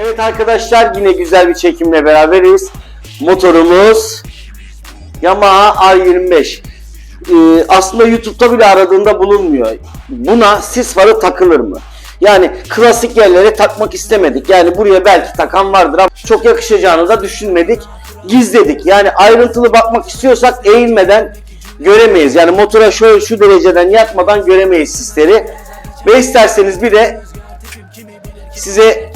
Evet arkadaşlar yine güzel bir çekimle beraberiz. Motorumuz Yamaha R25. Ee, aslında YouTube'da bile aradığında bulunmuyor. Buna sis farı takılır mı? Yani klasik yerlere takmak istemedik. Yani buraya belki takan vardır ama çok yakışacağını da düşünmedik. Gizledik. Yani ayrıntılı bakmak istiyorsak eğilmeden göremeyiz. Yani motora şöyle şu dereceden yatmadan göremeyiz sisleri. Ve isterseniz bir de size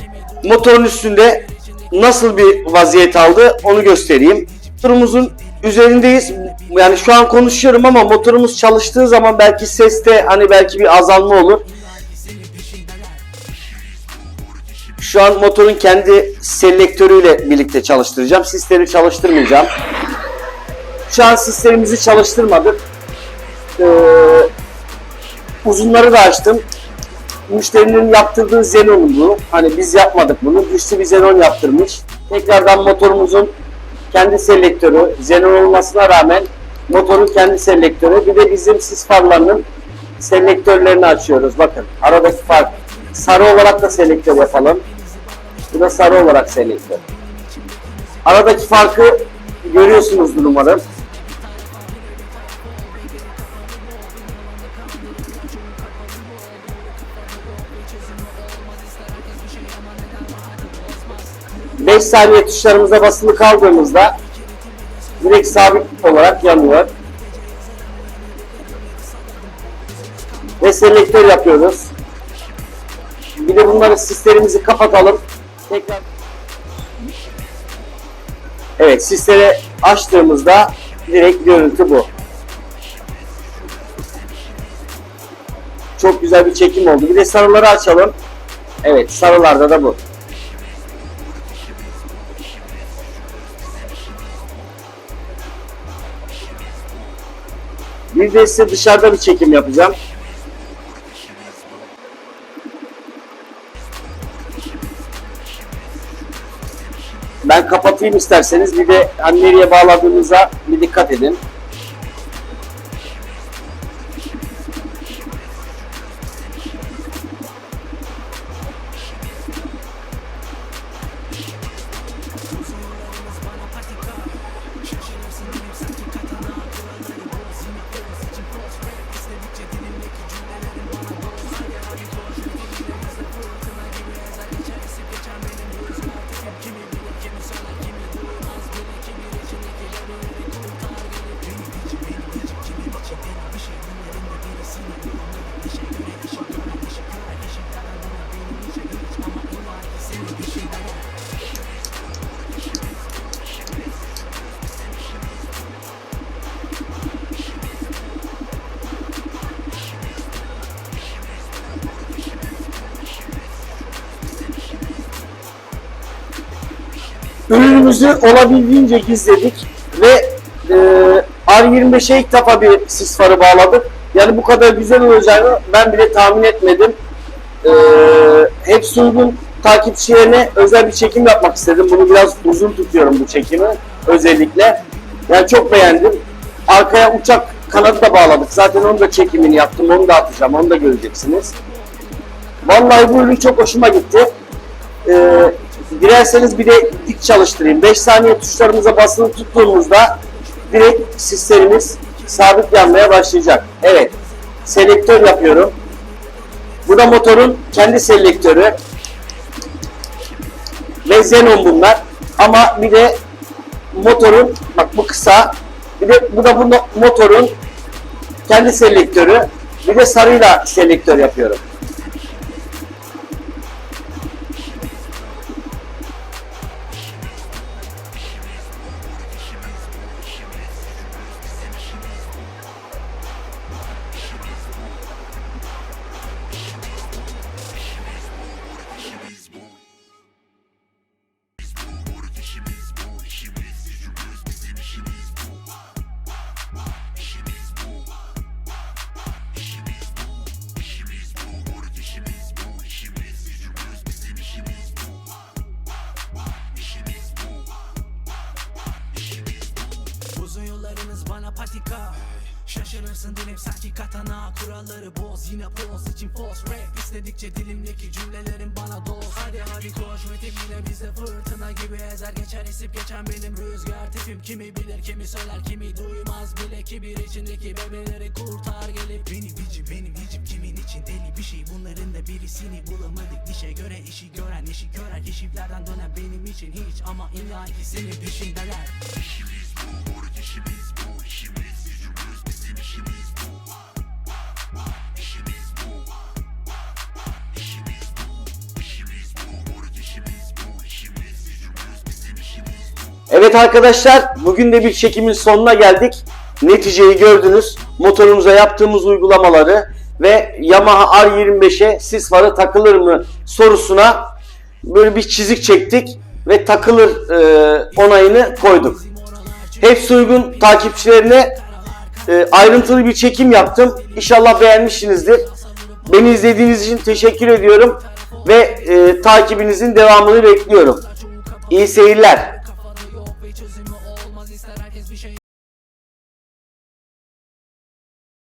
motorun üstünde nasıl bir vaziyet aldı onu göstereyim. Motorumuzun üzerindeyiz. Yani şu an konuşuyorum ama motorumuz çalıştığı zaman belki seste hani belki bir azalma olur. Şu an motorun kendi selektörüyle birlikte çalıştıracağım. Sistemi çalıştırmayacağım. Şu an sistemimizi çalıştırmadık. Ee, uzunları da açtım müşterinin yaptırdığı xenon bu. Hani biz yapmadık bunu. Güçlü bir xenon yaptırmış. Tekrardan motorumuzun kendi selektörü, xenon olmasına rağmen motorun kendi selektörü. Bir de bizim sis farlarının selektörlerini açıyoruz. Bakın aradaki fark. Sarı olarak da selektör yapalım. Bu da sarı olarak selektör. Aradaki farkı görüyorsunuzdur umarım. Beş saniye tuşlarımıza basılı kaldığımızda direkt sabit olarak yanıyor. Ve selektör yapıyoruz. Bir de bunları sislerimizi kapatalım. Tekrar Evet sisleri açtığımızda direkt görüntü bu. Çok güzel bir çekim oldu. Bir de sarıları açalım. Evet sarılarda da bu. Bir de size dışarıda bir çekim yapacağım. Ben kapatayım isterseniz. Bir de hani nereye bağladığınıza bir dikkat edin. Ürünümüzü olabildiğince gizledik ve e, R25'e ilk defa bir sis farı bağladık. Yani bu kadar güzel olacağını ben bile tahmin etmedim. E, hepsi uygun takipçilerine özel bir çekim yapmak istedim. Bunu biraz uzun tutuyorum bu çekimi özellikle. Yani çok beğendim. Arkaya uçak kanadı da bağladık. Zaten onun da çekimini yaptım. Onu da atacağım. Onu da göreceksiniz. Vallahi bu ürün çok hoşuma gitti. Dilerseniz bir de dik çalıştırayım. 5 saniye tuşlarımıza basılı tuttuğumuzda direkt sislerimiz sabit yanmaya başlayacak. Evet. Selektör yapıyorum. Bu da motorun kendi selektörü. Ve xenon bunlar. Ama bir de motorun bak bu kısa. Bir de bu da bu motorun kendi selektörü. Bir de sarıyla selektör yapıyorum. Şaşırırsın dilim sanki katana. Kuralları boz yine poz. İçin false rap İstedikçe dilimdeki cümlelerin bana doz. Hadi hadi koş ritim yine bize fırtına gibi ezer. Geçer Esip geçen benim rüzgar tipim. Kimi bilir kimi söyler kimi duymaz. Bile Kibir içindeki bebeleri kurtar gelip. Benim vicim benim vicim kimin için deli bir şey? Bunların da birisini bulamadık dişe göre işi gören işi gören. Keşiflerden dönen benim için hiç. Ama illa ki senin peşindeler İşimiz bu Evet arkadaşlar bugün de bir çekimin sonuna geldik. Neticeyi gördünüz. Motorumuza yaptığımız uygulamaları ve Yamaha R25'e sis farı takılır mı sorusuna böyle bir çizik çektik ve takılır e, onayını koyduk. Hepsi uygun takipçilerine e, ayrıntılı bir çekim yaptım. İnşallah beğenmişsinizdir. Beni izlediğiniz için teşekkür ediyorum ve e, takibinizin devamını bekliyorum. İyi seyirler.